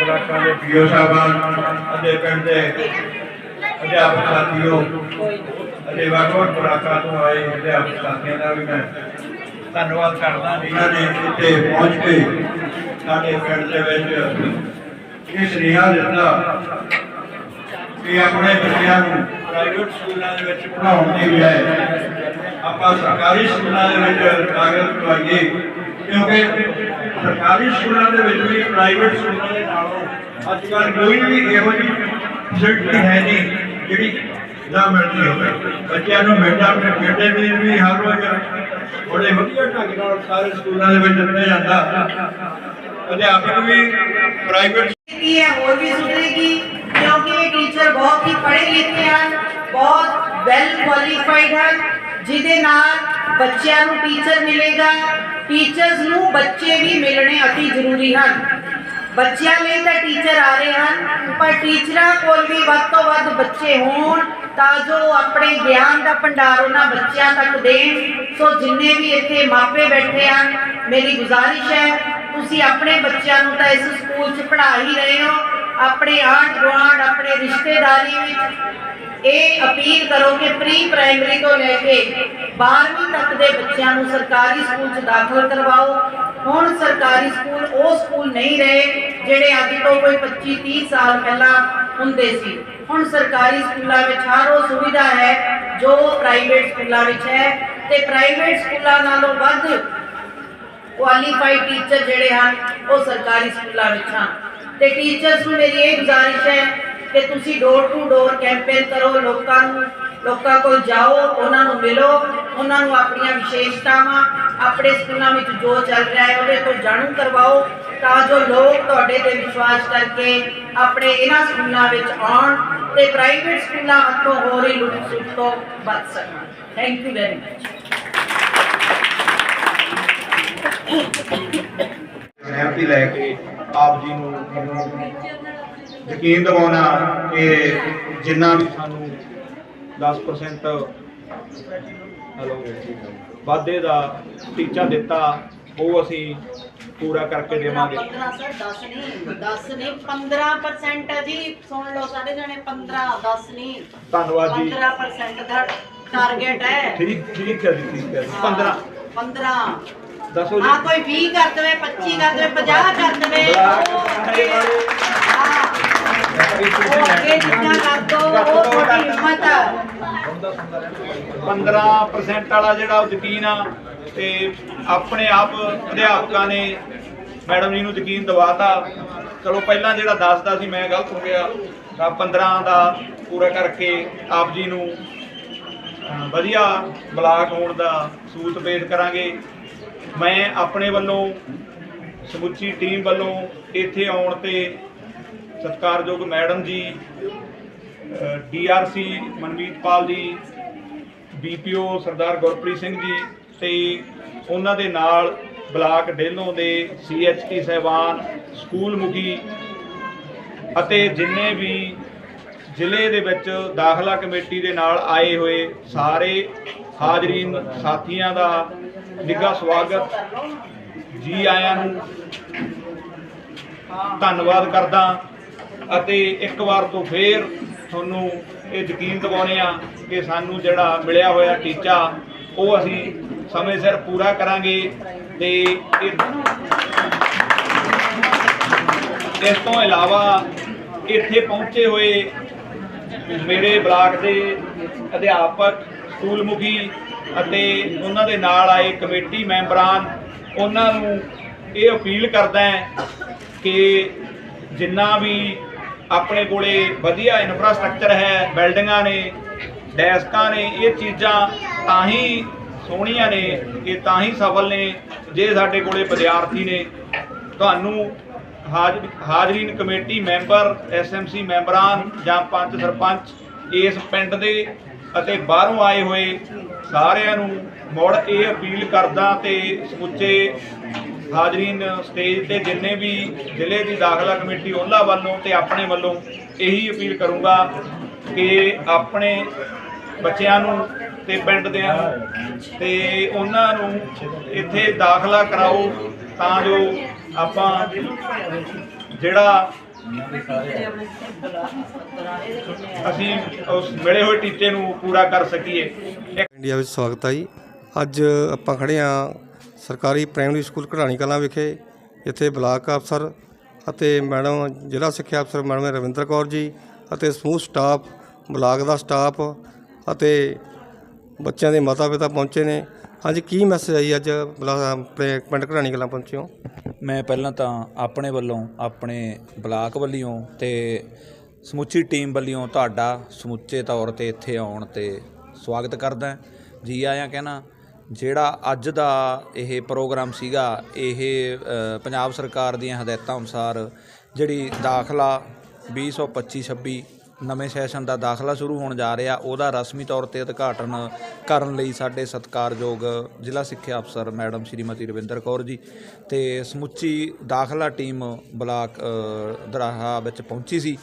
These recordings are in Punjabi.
ਬਲਾਕਾਂ ਦੇ ਪੀਓ ਸਾਹਿਬਾਨ ਅਤੇ ਪਿੰਡ ਦੇ ਅਧਿਆਪਕ ਸਾਥੀਓ ਅਤੇ ਵੱਖ ਵੱਖ ਬਲਾਕਾਂ ਤੋਂ ਆਏ ਅਧਿਆਪਕ ਸਾਥੀਆਂ ਦਾ ਵੀ ਮੈਂ ਧੰਨਵਾਦ ਕਰਦਾ ਜਿਨ੍ਹਾਂ ਨੇ ਇੱਥੇ ਪਹੁੰਚ ਕੇ ਸਾਡੇ ਪਿੰਡ ਦੇ ਵਿੱਚ ਇਹ ਸੁਨੇਹਾ ਦਿੱਤਾ ਕਿ ਆਪਣੇ ਬੱਚਿਆਂ ਨੂੰ ਪ੍ਰਾਈਵੇਟ ਸਕੂਲਾਂ ਦੇ ਵਿੱਚ ਪੜ੍ਹਾਉਣ ਦੀ ਬਜਾਏ ਆਪਾਂ ਸਰਕਾਰੀ ਸਕੂਲਾਂ ਦੇ ਵਿੱਚ ਕਾਗਜ਼ ਕਰਵਾਈਏ ਕਿਉਂਕਿ ਸਰਕਾਰੀ ਸਕੂਲਾਂ ਦੇ ਵਿੱਚ ਵੀ ਪ੍ਰਾਈਵੇਟ ਸਕੂਲਾਂ ਦੇ ਨਾਲੋਂ ਅੱਜ ਕੱਲ ਕੋਈ ਵੀ ਇਹੋ ਜਿਹੀ ਫੈਸਿਲਿਟੀ ਹੈ ਨਹੀਂ ਜਿਹੜੀ ਨਾ ਮਿਲਦੀ ਹੋਵੇ। ਬੱਚਿਆਂ ਨੂੰ ਮਿਲਦਾ, ਆਪਣੇ ਬੇਟੇ ਵੀ ਵੀ ਹਰ ਰੋਜ਼ ਬੜੇ ਵਧੀਆ ਢੰਗ ਨਾਲ ਸਾਰੇ ਸਕੂਲਾਂ ਦੇ ਵਿੱਚ ਦਿੱਤਾ ਜਾਂਦਾ। ਅਧਿਆਪਕ ਵੀ ਪ੍ਰਾਈਵੇਟ ਕੀ ਹੈ ਹੋਰ ਵੀ ਸੁਧਰੇਗੀ ਕਿਉਂਕਿ ਇਹ ਟੀਚਰ ਬਹੁਤ ਹੀ ਪੜ੍ਹੇ ਲਿਖੇ ਹਨ। ਬਹੁਤ ਵੈਲ ਕੁਆਲੀਫਾਈਡ ਹਨ, ਜਿਹਦੇ ਨਾਲ ਬੱਚਿਆਂ ਨੂੰ ਟੀਚਰ ਮਿਲੇਗਾ। ਟੀਚਰਸ ਨੂੰ ਬੱਚੇ ਵੀ ਮਿਲਣੇ ਅਤੀ ਜ਼ਰੂਰੀ ਹਨ। ਬੱਚਿਆਂ ਲਈ ਤਾਂ ਟੀਚਰ ਆ ਰਹੇ ਹਨ, ਪਰ ਟੀਚਰਾਂ ਕੋਲ ਵੀ ਵੱਧ ਤੋਂ ਵੱਧ ਬੱਚੇ ਹੋਣ ਤਾਂ ਜੋ ਆਪਣੇ ਗਿਆਨ ਦਾ ਭੰਡਾਰ ਉਹਨਾਂ ਬੱਚਿਆਂ ਤੱਕ ਦੇਣ। ਸੋ ਜਿੰਨੇ ਵੀ ਇੱਥੇ ਮਾਪੇ ਬੈਠੇ ਹਨ, ਮੇਰੀ ਗੁਜ਼ਾਰਿਸ਼ ਹੈ, ਤੁਸੀਂ ਆਪਣੇ ਬੱਚਿਆਂ ਨੂੰ ਤਾਂ ਇਸ ਸਕੂਲ 'ਚ ਪੜ੍ਹਾ ਹੀ ਰਹੇ ਹੋ। ਆਪਣੇ ਆਂਢ ਗੁਆਂਢ ਆਪਣੇ ਰਿਸ਼ਤੇਦਾਰੀ ਵਿੱਚ ਇਹ ਅਪੀਲ ਕਰੋ ਕਿ ਪ੍ਰੀ ਪ੍ਰਾਇਮਰੀ ਤੋਂ ਲੈ ਕੇ 12ਵੀਂ ਤੱਕ ਦੇ ਬੱਚਿਆਂ ਨੂੰ ਸਰਕਾਰੀ ਸਕੂਲ 'ਚ ਦਾਖਲ ਕਰਵਾਓ। ਹੁਣ ਸਰਕਾਰੀ ਸਕੂਲ ਉਹ ਸਕੂਲ ਨਹੀਂ ਰਹੇ ਜਿਹੜੇ ਅੱਜ ਤੋਂ ਕੋਈ 25 30 ਸਾਲ ਪਹਿਲਾਂ ਹੁੰਦੇ ਸੀ। ਹੁਣ ਸਰਕਾਰੀ ਸਕੂਲਾਂ ਵਿੱਚ ਹਰ ਉਹ ਸੁਵਿਧਾ ਹੈ ਜੋ ਪ੍ਰਾਈਵੇਟ ਸਕੂਲਾਂ ਵਿੱਚ ਹੈ ਤੇ ਪ੍ਰਾਈਵੇਟ ਸਕੂਲਾਂ ਨਾਲੋਂ ਵੱਧ ਕੁਆਲੀਫਾਈਡ ਟੀਚਰ ਜਿਹੜੇ ਹਨ, ਉਹ ਸਰਕਾਰੀ ਸਕੂਲਾਂ ਵਿੱਚ ਹਨ। ਤੇ ਟੀਚਰਸ ਨੂੰ ਮੇਰੀ ਇਹ ਗੁਜ਼ਾਰਿਸ਼ ਹੈ ਕਿ ਤੁਸੀਂ ਡੋਰ ਟੂ ਡੋਰ ਕੈਂਪੇਨ ਕਰੋ, ਲੋਕਾਂ ਨੂੰ, ਲੋਕਾਂ ਕੋਲ ਜਾਓ, ਉਹਨਾਂ ਨੂੰ ਮਿਲੋ, ਉਹਨਾਂ ਨੂੰ ਆਪਣੀਆਂ ਵਿਸ਼ੇਸ਼ਤਾਵਾਂ, ਆਪਣੇ ਸਕੂਲਾਂ ਵਿੱਚ ਜੋ ਚੱਲ ਰਿਹਾ ਹੈ, ਉਹਦੇ ਤੋਂ ਜਾਣੂ ਕਰਵਾਓ, ਤਾਂ ਜੋ ਲੋਕ ਤੁਹਾਡੇ ਤੇ ਵਿਸ਼ਵਾਸ ਕਰਕੇ ਆਪਣੇ ਇਹਨਾਂ ਸਕੂਲਾਂ ਵਿੱਚ ਆਉਣ ਤੇ ਪ੍ਰਾਈਵੇਟ ਸਕੂਲਾਂ ਹੱਥੋਂ ਹੋ ਰਹੀ ਲੁੱਟ ਸੁੱਟ ਤੋਂ ਬਚ ਸਕਣ। ਥੈਂਕ ਯੂ ਵੈਰੀ ਮਚ ਸਹਿਮਤੀ ਲੈ ਕੇ ਆਪ ਜੀ ਨੂੰ ਯਕੀਨ ਦਿਵਾਉਣਾ ਕਿ ਜਿੰਨਾ ਵੀ ਸਾਨੂੰ 10% ਹੈਲੋ ਵਾਧੇ ਦਾ ਟੀਚਾ ਦਿੱਤਾ ਉਹ ਅਸੀਂ ਪੂਰਾ ਕਰਕੇ ਦੇਵਾਂਗੇ। 15 ਸਰ 10 ਨਹੀਂ 10 ਨਹੀਂ 15% ਹੈ ਜੀ ਸੁਣ ਲਓ ਸਾਰੇ ਜਣੇ 15 10 ਨਹੀਂ। ਧੰਨਵਾਦ ਜੀ। 15% ਦਾ ਟਾਰਗੇਟ ਹੈ। ਠੀਕ ਠੀਕ ਹੈ ਜੀ ਠੀਕ ਹੈ ਜੀ। 15 15 ਦੱਸੋ ਜੀ। ਹਾਂ ਕੋਈ 20 ਕਰ ਦੇਵੇ 25 ਕਰ ਦੇਵੇ 50 ਕਰ ਦੇਵੇ। ਉਹ ਅੱਗੇ ਜਿੰਨਾ ਕਰ ਉਹ ਤੁਹਾਡੀ ਹਿੰਮਤ ਆ 15% ਵਾਲਾ ਜਿਹੜਾ ਯਕੀਨ ਆ ਤੇ ਆਪਣੇ ਆਪ ਅਧਿਆਪਕਾਂ ਨੇ ਮੈਡਮ ਜੀ ਨੂੰ ਯਕੀਨ ਦਿਵਾਤਾ। ਚਲੋ ਪਹਿਲਾਂ ਜਿਹੜਾ ਦੱਸਦਾ ਸੀ ਮੈਂ ਗਲਤ ਹੋ ਗਿਆ, ਤਾਂ 15 ਦਾ ਪੂਰਾ ਕਰਕੇ ਆਪ ਜੀ ਨੂੰ ਵਧੀਆ ਬਲਾਕ ਹੋਣ ਦਾ ਸੂਤ ਪੇਸ਼ ਕਰਾਂਗੇ। ਮੈਂ ਆਪਣੇ ਵੱਲੋਂ ਸਮੁੱਚੀ ਟੀਮ ਵੱਲੋਂ ਇੱਥੇ ਆਉਣ ਤੇ ਸਤਿਕਾਰਯੋਗ ਮੈਡਮ ਜੀ ਡੀਆਰਸੀ ਮਨਮੀਤ ਪਾਲ ਜੀ ਬੀਪੀਓ ਸਰਦਾਰ ਗੁਰਪ੍ਰੀਤ ਸਿੰਘ ਜੀ ਤੇ ਉਹਨਾਂ ਦੇ ਨਾਲ ਬਲਾਕ ਡੇਲੋਂ ਦੇ ਸੀਐਚਟੀ ਸਹਿਬਾਨ, ਸਕੂਲ ਮੁਖੀ ਅਤੇ ਜਿੰਨੇ ਵੀ ਜ਼ਿਲ੍ਹੇ ਦੇ ਵਿੱਚ ਦਾਖਲਾ ਕਮੇਟੀ ਦੇ ਨਾਲ ਆਏ ਹੋਏ ਸਾਰੇ ਹਾਜ਼ਰੀਨ ਸਾਥੀਆਂ ਦਾ ਨਿੱਘਾ ਸਵਾਗਤ ਜੀ ਆਇਆਂ ਨੂੰ। ਧੰਨਵਾਦ ਕਰਦਾ। ਅਤੇ ਇੱਕ ਵਾਰ ਤੋਂ ਫੇਰ ਤੁਹਾਨੂੰ ਇਹ ਯਕੀਨ ਦਿਵਾਉਂਦੇ ਆ ਕਿ ਸਾਨੂੰ ਜਿਹੜਾ ਮਿਲਿਆ ਹੋਇਆ ਟੀਚਾ, ਉਹ ਅਸੀਂ ਸਮੇਂ ਸਿਰ ਪੂਰਾ ਕਰਾਂਗੇ ਤੇ ਇਹ ਇਸ ਤੋਂ ਇਲਾਵਾ ਇੱਥੇ ਪਹੁੰਚੇ ਹੋਏ ਮੇਰੇ ਬਲਾਕ ਦੇ ਅਧਿਆਪਕ ਸਕੂਲ ਮੁਖੀ ਅਤੇ ਉਹਨਾਂ ਦੇ ਨਾਲ ਆਏ ਕਮੇਟੀ ਮੈਂਬਰਾਂ, ਉਹਨਾਂ ਨੂੰ ਇਹ ਅਪੀਲ ਕਰਦਾ ਕਿ ਜਿੰਨਾ ਵੀ ਆਪਣੇ ਕੋਲੇ ਵਧੀਆ ਇਨਫਰਾਸਟ੍ਰਕਚਰ ਹੈ ਬਿਲਡਿੰਗਾਂ ਨੇ ਡੈਸਕਾਂ ਨੇ, ਇਹ ਚੀਜ਼ਾਂ ਤਾਂ ਹੀ ਸੋਹਣੀਆਂ ਨੇ, ਇਹ ਤਾਂ ਹੀ ਸਫਲ ਨੇ, ਜੇ ਸਾਡੇ ਕੋਲੇ ਵਿਦਿਆਰਥੀ ਨੇ। ਤੁਹਾਨੂੰ ਹਾਜ਼ਰ ਹਾਜ਼ਰੀਨ ਕਮੇਟੀ ਮੈਂਬਰ ਐਸਐਮਸੀ ਮੈਂਬਰਾਂ ਜਾਂ ਪੰਚ ਸਰਪੰਚ ਇਸ ਪਿੰਡ ਦੇ ਅਤੇ ਬਾਹਰੋਂ ਆਏ ਹੋਏ ਸਾਰਿਆਂ ਨੂੰ ਮੁੜ ਇਹ ਅਪੀਲ ਕਰਦਾ ਤੇ ਸਮੁੱਚੇ ਹਾਜ਼ਰੀਨ ਸਟੇਜ ਤੇ ਜਿੰਨੇ ਵੀ ਜ਼ਿਲ੍ਹੇ ਦੀ ਦਾਖਲਾ ਕਮੇਟੀ ਉਹਨਾਂ ਵੱਲੋਂ ਤੇ ਆਪਣੇ ਵੱਲੋਂ ਇਹੀ ਅਪੀਲ ਕਰੂੰਗਾ ਕਿ ਆਪਣੇ ਬੱਚਿਆਂ ਨੂੰ ਤੇ ਪਿੰਡ ਦਿਆਂ ਨੂੰ ਤੇ ਉਹਨਾਂ ਨੂੰ ਇੱਥੇ ਦਾਖਲਾ ਕਰਾਓ ਤਾਂ ਜੋ ਆਪਾਂ ਜਿਹੜਾ ਅਸੀਂ ਉਸ ਮਿਲੇ ਹੋਏ ਟੀਚੇ ਨੂੰ ਪੂਰਾ ਕਰ ਸਕੀਏ। ਇੰਡੀਆ ਵਿੱਚ ਸਵਾਗਤ ਹੈ ਜੀ। ਅੱਜ ਆਪਾਂ ਖੜੇ ਹਾਂ ਸਰਕਾਰੀ ਪ੍ਰਾਇਮਰੀ ਸਕੂਲ ਕਢਾਣੀ ਕਲਾਂ ਵਿਖੇ, ਇੱਥੇ ਬਲਾਕ ਅਫਸਰ ਅਤੇ ਮੈਡਮ, ਜ਼ਿਲ੍ਹਾ ਸਿੱਖਿਆ ਅਫਸਰ ਮੈਡਮ ਰਵਿੰਦਰ ਕੌਰ ਜੀ ਅਤੇ ਸਮੂਹ ਸਟਾਫ, ਬਲਾਕ ਦਾ ਸਟਾਫ ਅਤੇ ਬੱਚਿਆਂ ਦੇ ਮਾਤਾ ਪਿਤਾ ਪਹੁੰਚੇ ਨੇ। ਹਾਂਜੀ, ਕੀ ਮੈਸੇਜ ਆਈ ਅੱਜ ਬਲਾਕ ਪਿੰਡ ਕਢਾਣੀ ਕਲਾਂ ਪਹੁੰਚੇ ਹੋ ਮੈਂ ਪਹਿਲਾਂ ਤਾਂ ਆਪਣੇ ਵੱਲੋਂ, ਆਪਣੇ ਬਲਾਕ ਵੱਲੋਂ ਤੇ ਸਮੁੱਚੀ ਟੀਮ ਵੱਲੋਂ ਤੁਹਾਡਾ ਸਮੁੱਚੇ ਤੌਰ ਤੇ ਇੱਥੇ ਆਉਣ ਤੇ ਸਵਾਗਤ ਕਰਦਾ। ਜੀ ਆਇਆਂ ਕਹਿਣਾ ਜਿਹੜਾ ਅੱਜ ਦਾ ਇਹ ਪ੍ਰੋਗਰਾਮ ਸੀਗਾ, ਇਹ ਪੰਜਾਬ ਸਰਕਾਰ ਦੀਆਂ ਹਦਾਇਤਾਂ ਅਨੁਸਾਰ ਜਿਹੜੀ ਦਾਖਲਾ 2025-26 ਨਵੇਂ ਸੈਸ਼ਨ ਦਾ ਦਾਖਲਾ ਸ਼ੁਰੂ ਹੋਣ ਜਾ ਰਿਹਾ, ਉਹਦਾ ਰਸਮੀ ਤੌਰ ਤੇ ਉਦਘਾਟਨ ਕਰਨ ਲਈ ਸਾਡੇ ਸਤਿਕਾਰਯੋਗ ਜ਼ਿਲ੍ਹਾ ਸਿੱਖਿਆ ਅਫਸਰ ਮੈਡਮ ਸ਼੍ਰੀਮਤੀ ਰਵਿੰਦਰ ਕੌਰ ਜੀ ਤੇ ਸਮੁੱਚੀ ਦਾਖਲਾ ਟੀਮ ਬਲਾਕ ਦਰਾਹਾ ਵਿੱਚ ਪਹੁੰਚੀ ਸੀ।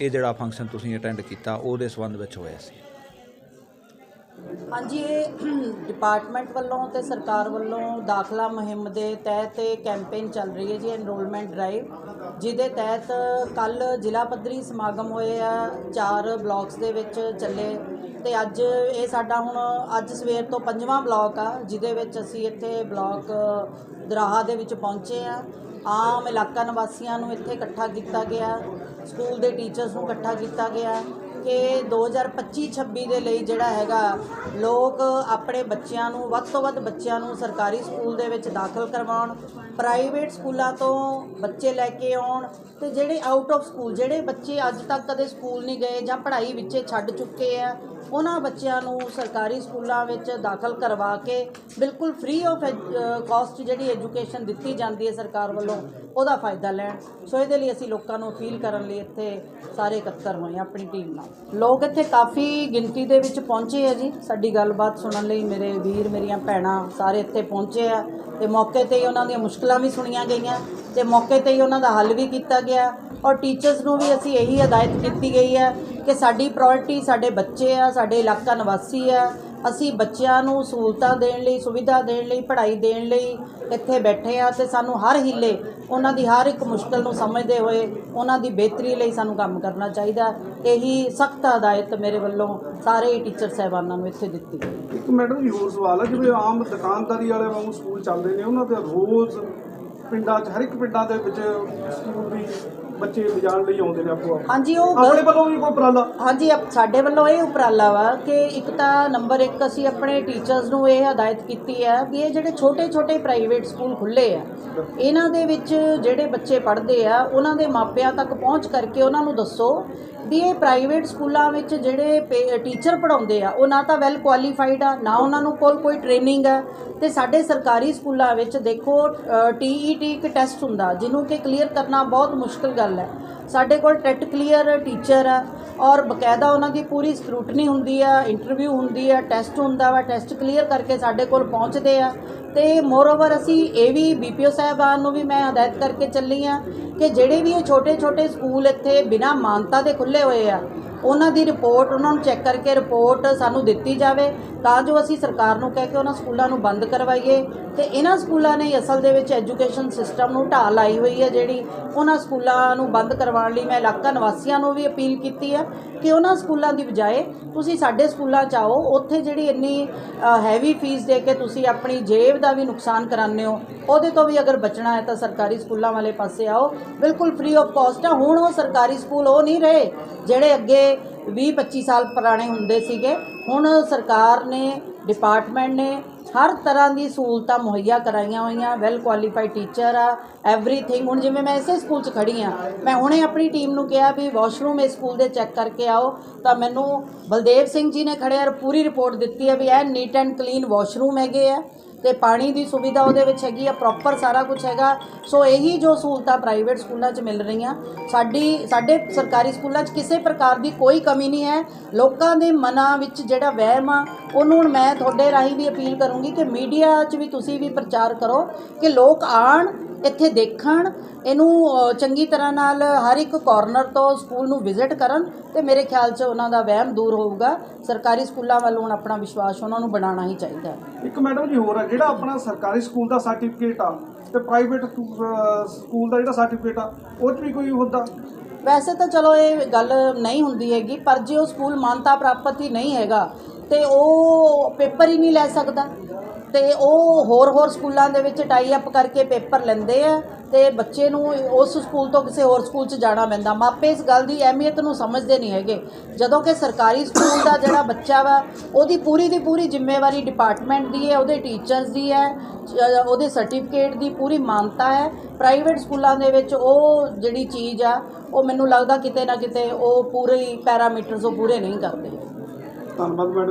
ਇਹ ਜਿਹੜਾ ਫੰਕਸ਼ਨ ਤੁਸੀਂ ਅਟੈਂਡ ਕੀਤਾ, ਉਹਦੇ ਸੰਬੰਧ ਵਿੱਚ ਹੋਇਆ ਸੀ। ਹਾਂਜੀ, ਇਹ ਡਿਪਾਰਟਮੈਂਟ ਵੱਲੋਂ ਤੇ ਸਰਕਾਰ ਵੱਲੋਂ ਦਾਖਲਾ ਮੁਹਿੰਮ ਦੇ ਤਹਿਤ ਇਹ ਕੈਂਪੇਨ ਚੱਲ ਰਹੀ ਹੈ ਜੀ ਐਨਰੋਲਮੈਂਟ ਡਰਾਈਵ ਜਿਹਦੇ ਤਹਿਤ ਕੱਲ ਜ਼ਿਲ੍ਹਾ ਪੱਧਰੀ ਸਮਾਗਮ ਹੋਏ ਆ, ਚਾਰ ਬਲਾਕਸ ਦੇ ਵਿੱਚ ਚੱਲੇ। ਤੇ ਅੱਜ ਇਹ ਸਾਡਾ ਹੁਣ, ਅੱਜ ਸਵੇਰ ਤੋਂ ਪੰਜਵਾਂ ਬਲਾਕ ਆ, ਜਿਹਦੇ ਵਿੱਚ ਅਸੀਂ ਇੱਥੇ ਬਲਾਕ ਦਰਾਹਾ ਦੇ ਵਿੱਚ ਪਹੁੰਚੇ ਆ। ਆਮ ਇਲਾਕਾ ਨਿਵਾਸੀਆਂ ਨੂੰ ਇੱਥੇ ਇਕੱਠਾ ਕੀਤਾ ਗਿਆ। ਸਕੂਲ ਦੇ ਟੀਚਰਸ ਨੂੰ ਇਕੱਠਾ ਕੀਤਾ ਗਿਆ ਕਿ 2025-26 ਦੇ ਲਈ ਜਿਹੜਾ ਹੈਗਾ, ਲੋਕ ਆਪਣੇ ਬੱਚਿਆਂ ਨੂੰ, ਵੱਧ ਤੋਂ ਵੱਧ ਬੱਚਿਆਂ ਨੂੰ ਸਰਕਾਰੀ ਸਕੂਲ ਦੇ ਵਿੱਚ ਦਾਖਲ ਕਰਵਾਉਣ ਪ੍ਰਾਈਵੇਟ ਸਕੂਲਾਂ ਤੋਂ ਬੱਚੇ ਲੈ ਕੇ ਆਉਣ ਤੇ ਜਿਹੜੇ ਆਊਟ ਆਫ ਸਕੂਲ ਜਿਹੜੇ ਬੱਚੇ ਅੱਜ ਤੱਕ ਕਦੇ ਸਕੂਲ ਨਹੀਂ ਗਏ ਜਾਂ ਪੜ੍ਹਾਈ ਵਿੱਚੇ ਛੱਡ ਚੁੱਕੇ ਆ, ਉਹਨਾਂ ਬੱਚਿਆਂ ਨੂੰ ਸਰਕਾਰੀ ਸਕੂਲਾਂ ਵਿੱਚ ਦਾਖਲ ਕਰਵਾ ਕੇ ਬਿਲਕੁਲ ਫ੍ਰੀ ਆਫ ਕਾਸਟ ਜਿਹੜੀ ਐਜੂਕੇਸ਼ਨ ਦਿੱਤੀ ਜਾਂਦੀ ਹੈ ਸਰਕਾਰ ਵੱਲੋਂ, ਉਹਦਾ ਫਾਇਦਾ ਲੈਣ। ਸੋ ਇਹਦੇ ਲਈ ਅਸੀਂ ਲੋਕਾਂ ਨੂੰ ਅਪੀਲ ਕਰਨ ਲਈ ਇੱਥੇ ਸਾਰੇ ਇਕੱਤਰ ਹੋਏ ਹਾਂ, ਆਪਣੀ ਟੀਮ ਨਾਲ। ਲੋਕ ਇੱਥੇ ਕਾਫੀ ਗਿਣਤੀ ਦੇ ਵਿੱਚ ਪਹੁੰਚੇ ਆ ਜੀ। ਸਾਡੀ ਗੱਲਬਾਤ ਸੁਣਨ ਲਈ ਮੇਰੇ ਵੀਰ, ਮੇਰੀਆਂ ਭੈਣਾਂ ਸਾਰੇ ਇੱਥੇ ਪਹੁੰਚੇ ਆ ਤੇ ਮੌਕੇ ਤੇ ਹੀ ਉਹਨਾਂ ਦੀਆਂ ਮੁਸ਼ਕਲਾਂ ਵੀ ਸੁਣੀਆਂ ਗਈਆਂ ਤੇ ਮੌਕੇ ਤੇ ਹੀ ਉਹਨਾਂ ਦਾ ਹੱਲ ਵੀ ਕੀਤਾ ਗਿਆ ਔਰ ਟੀਚਰਸ ਨੂੰ ਵੀ ਅਸੀਂ ਇਹੀ ਹਦਾਇਤ ਕੀਤੀ ਗਈ ਹੈ ਕਿ ਸਾਡੀ ਪ੍ਰਾਇੋਰਟੀ ਸਾਡੇ ਬੱਚੇ ਆ, ਸਾਡੇ ਇਲਾਕਾ ਨਿਵਾਸੀ ਆ ਅਸੀਂ ਬੱਚਿਆਂ ਨੂੰ ਸਹੂਲਤਾਂ ਦੇਣ ਲਈ, ਸੁਵਿਧਾ ਦੇਣ ਲਈ, ਪੜ੍ਹਾਈ ਦੇਣ ਲਈ ਇੱਥੇ ਬੈਠੇ ਆ ਤੇ ਸਾਨੂੰ ਹਰ ਹਿੱਲੇ ਉਹਨਾਂ ਦੀ ਹਰ ਇੱਕ ਮੁਸ਼ਕਲ ਨੂੰ ਸਮਝਦੇ ਹੋਏ ਉਹਨਾਂ ਦੀ ਬਿਹਤਰੀ ਲਈ ਸਾਨੂੰ ਕੰਮ ਕਰਨਾ ਚਾਹੀਦਾ। ਇਹੀ ਸਖਤ ਹਦਾਇਤ ਮੇਰੇ ਵੱਲੋਂ ਸਾਰੇ ਟੀਚਰ ਸਾਹਿਬਾਨਾਂ ਨੂੰ ਇੱਥੇ ਦਿੱਤੀ ਗਈ। ਇੱਕ ਮੈਡਮ ਜੀ, ਹੋਰ ਸਵਾਲ ਹੈ, ਜਿਵੇਂ ਆਮ ਦੁਕਾਨਦਾਰੀ ਵਾਲੇ ਵਾਂਗੂ ਸਕੂਲ ਚੱਲਦੇ ਨੇ, ਉਹਨਾਂ ਦੇ ਰੋਜ਼ ਪਿੰਡਾਂ 'ਚ, ਹਰ ਇੱਕ ਪਿੰਡਾਂ ਦੇ ਵਿੱਚ ਸਕੂਲ ਵੀ ਬੱਚੇ ਲਿਜਾਣ ਲਈ ਆਉਂਦੇ ਨੇ ਆਪੋ ਆਪ ਹਾਂਜੀ ਉਹ ਆਪਣੇ ਵੱਲੋਂ ਵੀ ਕੋਈ ਉਪਰਾਲਾ? ਹਾਂਜੀ ਅਪ- ਸਾਡੇ ਵੱਲੋਂ ਇਹ ਉਪਰਾਲਾ ਵਾ ਕਿ ਇੱਕ ਤਾਂ ਨੰਬਰ 1 ਅਸੀਂ ਆਪਣੇ ਟੀਚਰਸ ਨੂੰ ਇਹ ਹਦਾਇਤ ਕੀਤੀ ਹੈ ਵੀ ਇਹ ਜਿਹੜੇ ਛੋਟੇ-ਛੋਟੇ ਪ੍ਰਾਈਵੇਟ ਸਕੂਲ ਖੁੱਲੇ ਆ ਇਹਨਾਂ ਦੇ ਵਿੱਚ ਜਿਹੜੇ ਬੱਚੇ ਪੜ੍ਹਦੇ ਆ ਉਹਨਾਂ ਦੇ ਮਾਪਿਆਂ ਤੱਕ ਪਹੁੰਚ ਕਰਕੇ ਉਹਨਾਂ ਨੂੰ ਦੱਸੋ ਵੀ ਇਹ ਪ੍ਰਾਈਵੇਟ ਸਕੂਲਾਂ ਵਿੱਚ ਜਿਹੜੇ ਟੀਚਰ ਪੜਾਉਂਦੇ ਆ, ਉਹ ਨਾ ਤਾਂ ਵੈਲ ਕੁਆਲੀਫਾਈਡ ਆ, ਨਾ ਉਹਨਾਂ ਨੂੰ ਕੋਲ ਕੋਈ ਟ੍ਰੇਨਿੰਗ ਆ। ਤੇ ਸਾਡੇ ਸਰਕਾਰੀ ਸਕੂਲਾਂ ਵਿੱਚ ਦੇਖੋ ਟੀਈਟੀ ਇੱਕ ਟੈਸਟ ਹੁੰਦਾ, ਜਿਹਨੂੰ ਕਿ ਕਲੀਅਰ ਕਰਨਾ ਬਹੁਤ ਮੁਸ਼ਕਲ ਗੱਲ ਹੈ। ਸਾਡੇ ਕੋਲ ਟੈਟ ਕਲੀਅਰ ਟੀਚਰ ਆ ਔਰ ਬਕਾਇਦਾ ਉਹਨਾਂ ਦੀ ਪੂਰੀ ਸਕਰੂਟਨੀ ਹੁੰਦੀ ਆ ਇੰਟਰਵਿਊ ਹੁੰਦੀ ਆ ਟੈਸਟ ਹੁੰਦਾ ਵਾ ਟੈਸਟ ਕਲੀਅਰ ਕਰਕੇ ਸਾਡੇ ਕੋਲ ਪਹੁੰਚਦੇ ਆ। ਤੇ ਮੋਰਓਵਰ ਅਸੀਂ ਇਹ ਵੀ ਬੀਪੀਓ ਸਾਹਿਬਾਨ ਨੂੰ ਵੀ ਮੈਂ ਹਦਾਇਤ ਕਰਕੇ ਚੱਲੀ ਆ ਕਿ ਜਿਹੜੇ ਵੀ ਇਹ ਛੋਟੇ ਛੋਟੇ ਸਕੂਲ ਇੱਥੇ ਬਿਨਾ ਮਾਨਤਾ ਦੇ ਖੁੱਲੇ ਹੋਏ ਆ, ਉਹਨਾਂ ਦੀ ਰਿਪੋਰਟ ਉਹਨਾਂ ਨੂੰ ਚੈੱਕ ਕਰਕੇ ਰਿਪੋਰਟ ਸਾਨੂੰ ਦਿੱਤੀ ਜਾਵੇ। ਤਾਂ ਜੋ ਅਸੀਂ ਸਰਕਾਰ ਨੂੰ ਕਹਿ ਕੇ ਉਹਨਾਂ ਸਕੂਲਾਂ ਨੂੰ ਬੰਦ ਕਰਵਾਈਏ ਤੇ ਇਹਨਾਂ ਸਕੂਲਾਂ ਨੇ ਅਸਲ ਦੇ ਵਿੱਚ ਐਜੂਕੇਸ਼ਨ ਸਿਸਟਮ ਨੂੰ ਢਾਹ ਲਾਈ ਹੋਈ ਹੈ ਜਿਹੜੀ ਉਹਨਾਂ ਸਕੂਲਾਂ ਨੂੰ ਬੰਦ ਕਰਵਾਉਣ ਲਈ ਮੈਂ ਇਲਾਕਾ ਨਿਵਾਸੀਆਂ ਨੂੰ ਵੀ ਅਪੀਲ ਕੀਤੀ ਹੈ ਕਿ ਉਹਨਾਂ ਸਕੂਲਾਂ ਦੀ ਬਜਾਏ ਤੁਸੀਂ ਸਾਡੇ ਸਕੂਲਾਂ 'ਚ ਆਓ, ਉੱਥੇ ਜਿਹੜੀ ਇੰਨੀ ਹੈਵੀ ਫੀਸ ਦੇ ਕੇ ਤੁਸੀਂ ਆਪਣੀ ਜੇਬ ਦਾ ਵੀ ਨੁਕਸਾਨ ਕਰਾਉਂਦੇ ਹੋ, ਉਹਦੇ ਤੋਂ ਵੀ ਅਗਰ ਬਚਣਾ ਹੈ ਤਾਂ ਸਰਕਾਰੀ ਸਕੂਲਾਂ ਵਾਲੇ ਪਾਸੇ ਆਓ। ਬਿਲਕੁਲ ਫ੍ਰੀ ਆਫ ਕਾਸਟ ਆ, ਹੁਣ ਉਹ ਸਰਕਾਰੀ ਸਕੂਲ ਉਹ ਨਹੀਂ ਰਹੇ ਜਿਹੜੇ ਅੱਗੇ 20 25 ਸਾਲ ਪੁਰਾਣੇ ਹੁੰਦੇ ਸੀਗੇ। ਹੁਣ ਸਰਕਾਰ ਨੇ, ਡਿਪਾਰਟਮੈਂਟ ਨੇ ਹਰ ਤਰ੍ਹਾਂ ਦੀ ਸਹੂਲਤਾਂ ਮੁਹੱਈਆ ਕਰਾਈਆਂ ਹੋਈਆਂ। ਵੈਲ ਕੁਆਲੀਫਾਈਡ ਟੀਚਰ ਆ ਐਵਰੀਥਿੰਗ ਹੁਣ ਜਿਵੇਂ ਮੈਂ ਇਸੇ ਸਕੂਲ 'ਚ ਖੜੀ ਆ, ਮੈਂ ਹੁਣੇ ਆਪਣੀ ਟੀਮ ਨੂੰ ਕਿਹਾ ਵੀ ਵਾਸ਼ਰੂਮ ਇਸ ਸਕੂਲ ਦੇ ਚੈੱਕ ਕਰਕੇ ਆਓ। ਤਾਂ ਮੈਨੂੰ ਬਲਦੇਵ ਸਿੰਘ ਜੀ ਨੇ ਖੜਿਆ ਪੂਰੀ ਰਿਪੋਰਟ ਦਿੱਤੀ ਹੈ ਵੀ ਇਹ ਨੀਟ ਐਂਡ ਕਲੀਨ ਵਾਸ਼ਰੂਮ ਹੈਗੇ ਆ। ਤੇ ਪਾਣੀ ਦੀ ਸੁਵਿਧਾ ਉਹਦੇ ਵਿੱਚ ਹੈਗੀ ਆ ਪ੍ਰੋਪਰ ਸਾਰਾ ਕੁਝ ਹੈਗਾ। ਸੋ ਇਹੀ ਜੋ ਸਹੂਲਤਾਂ ਪ੍ਰਾਈਵੇਟ ਸਕੂਲਾਂ 'ਚ ਮਿਲ ਰਹੀਆਂ। ਸਾਡੀ, ਸਾਡੇ ਸਰਕਾਰੀ ਸਕੂਲਾਂ 'ਚ ਕਿਸੇ ਪ੍ਰਕਾਰ ਦੀ ਕੋਈ ਕਮੀ ਨਹੀਂ ਹੈ। ਲੋਕਾਂ ਦੇ ਮਨਾਂ ਵਿੱਚ ਜਿਹੜਾ ਵਹਿਮ ਆ, ਉਹਨੂੰ ਹੁਣ ਮੈਂ ਤੁਹਾਡੇ ਰਾਹੀਂ ਵੀ ਅਪੀਲ ਕਰੂੰਗੀ ਕਿ ਮੀਡੀਆ 'ਚ ਵੀ ਤੁਸੀਂ ਵੀ ਪ੍ਰਚਾਰ ਕਰੋ ਕਿ ਲੋਕ ਆਣ ਇੱਥੇ ਦੇਖਣ ਇਹਨੂੰ ਚੰਗੀ ਤਰ੍ਹਾਂ ਨਾਲ ਹਰ ਇੱਕ ਕਾਰਨਰ ਤੋਂ ਸਕੂਲ ਨੂੰ ਵਿਜ਼ਿਟ ਕਰਨ ਤੇ ਮੇਰੇ ਖਿਆਲ 'ਚ ਉਹਨਾਂ ਦਾ ਵਹਿਮ ਦੂਰ ਹੋਊਗਾ। ਸਰਕਾਰੀ ਸਕੂਲਾਂ ਵੱਲ ਹੁਣ ਆਪਣਾ ਵਿਸ਼ਵਾਸ ਉਹਨਾਂ ਨੂੰ ਬਣਾਉਣਾ ਹੀ ਚਾਹੀਦਾ ਇੱਕ ਮੈਡਮ ਜੀ ਹੋਰ ਹੈ ਜਿਹੜਾ ਆਪਣਾ ਸਰਕਾਰੀ ਸਕੂਲ ਦਾ ਸਰਟੀਫਿਕੇਟ ਆ ਤੇ ਪ੍ਰਾਈਵੇਟ ਸਕੂਲ ਦਾ ਜਿਹੜਾ ਸਰਟੀਫਿਕੇਟ ਆ ਉਹ 'ਚ ਵੀ ਕੋਈ ਹੁੰਦਾ? ਵੈਸੇ ਤਾਂ ਚਲੋ ਇਹ ਗੱਲ ਨਹੀਂ ਹੁੰਦੀ ਹੈਗੀ ਪਰ ਜੇ ਉਹ ਸਕੂਲ ਮਾਨਤਾ ਪ੍ਰਾਪਤ ਹੀ ਨਹੀਂ ਹੈਗਾ ਤੇ ਉਹ ਪੇਪਰ ਹੀ ਨਹੀਂ ਲੈ ਸਕਦਾ। ਤੇ ਉਹ ਹੋਰ ਹੋਰ ਸਕੂਲਾਂ ਦੇ ਵਿੱਚ ਟਾਈ ਅਪ ਕਰਕੇ ਪੇਪਰ ਲੈਂਦੇ ਆ ਤੇ ਬੱਚੇ ਨੂੰ ਉਸ ਸਕੂਲ ਤੋਂ ਕਿਸੇ ਹੋਰ ਸਕੂਲ 'ਚ ਜਾਣਾ ਪੈਂਦਾ। ਮਾਪੇ ਇਸ ਗੱਲ ਦੀ ਅਹਿਮੀਅਤ ਨੂੰ ਸਮਝਦੇ ਨਹੀਂ ਹੈਗੇ। ਜਦੋਂ ਕਿ ਸਰਕਾਰੀ ਸਕੂਲ ਦਾ ਜਿਹੜਾ ਬੱਚਾ ਵਾ, ਉਹਦੀ ਪੂਰੀ ਦੀ ਪੂਰੀ ਜ਼ਿੰਮੇਵਾਰੀ ਡਿਪਾਰਟਮੈਂਟ ਦੀ ਹੈ, ਉਹਦੇ ਟੀਚਰਸ ਦੀ ਹੈ ਉਹਦੇ ਸਰਟੀਫਿਕੇਟ ਦੀ ਪੂਰੀ ਮਾਨਤਾ ਹੈ। ਪ੍ਰਾਈਵੇਟ ਸਕੂਲਾਂ ਦੇ ਵਿੱਚ ਉਹ ਜਿਹੜੀ ਚੀਜ਼ ਆ, ਉਹ ਮੈਨੂੰ ਲੱਗਦਾ ਕਿਤੇ ਨਾ ਕਿਤੇ ਉਹ ਪੂਰੇ ਪੈਰਾਮੀਟਰਸ ਉਹ ਪੂਰੇ ਨਹੀਂ ਕਰਦੇ। ਧੰਨਵਾਦ ਮੈਡਮ